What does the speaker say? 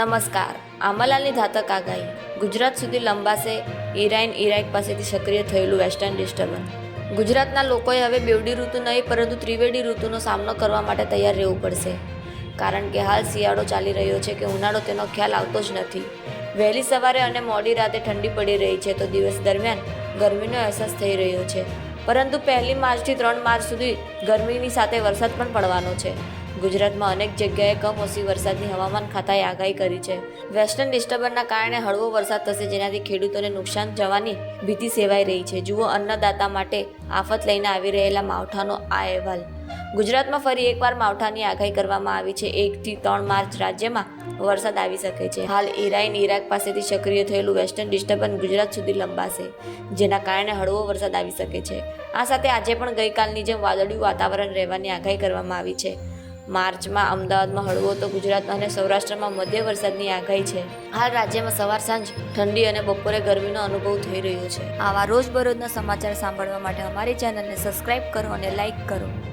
નમસ્કાર આંબાલાલની ધાતક આગાહી. ગુજરાત સુધી લંબાશે ઈરાન ઇરાક પાસેથી સક્રિય થયેલું વેસ્ટર્ન ડિસ્ટર્બન્સ. ગુજરાતના લોકોએ હવે બેવડી ઋતુ નહીં, પરંતુ ત્રિવેડી ઋતુનો સામનો કરવા માટે તૈયાર રહેવું પડશે. કારણ કે હાલ શિયાળો ચાલી રહ્યો છે કે ઉનાળો તેનો ખ્યાલ આવતો જ નથી. વહેલી સવારે અને મોડી રાતે ઠંડી પડી રહી છે તો દિવસ દરમિયાન ગરમીનો અહેસાસ થઈ રહ્યો છે. પરંતુ પહેલી માર્ચથી ત્રણ માર્ચ સુધી ગરમીની સાથે વરસાદ પણ પડવાનો છે. ગુજરાતમાં અનેક જગ્યાએ કમોસમી વરસાદની હવામાન ખાતાએ આગાહી કરી છે. વેસ્ટર્ન ડિસ્ટર્બન્સના કારણે હળવો વરસાદ થશે, જેનાથી ખેડૂતોને નુકસાન જવાની ભીતિ સેવાઈ રહી છે. જુઓ, અન્નદાતા માટે આફત લઈને આવી રહેલા માવઠાનો આ અહેવાલ. ગુજરાતમાં ફરી એકવાર માવઠાની આગાહી કરવામાં આવી છે. એકથી ત્રણ માર્ચ રાજ્યમાં વરસાદ આવી શકે છે. હાલ ઈરાન ઇરાક પાસેથી સક્રિય થયેલું વેસ્ટર્ન ડિસ્ટર્બન્સ ગુજરાત સુધી લંબાશે, જેના કારણે હળવો વરસાદ આવી શકે છે. આ સાથે આજે પણ ગઈકાલની જેમ વાદળિયું વાતાવરણ રહેવાની આગાહી કરવામાં આવી છે. માર્ચમાં અમદાવાદમાં હળવો તો ગુજરાત અને સૌરાષ્ટ્રમાં મધ્ય વરસાદની આગાહી છે. હાલ રાજ્યમાં સવાર સાંજ ઠંડી અને બપોરે ગરમીનો અનુભવ થઈ રહ્યો છે. આવા રોજબરોજના સમાચાર સાંભળવા માટે અમારી ચેનલને સબસ્ક્રાઇબ કરો અને લાઇક કરો.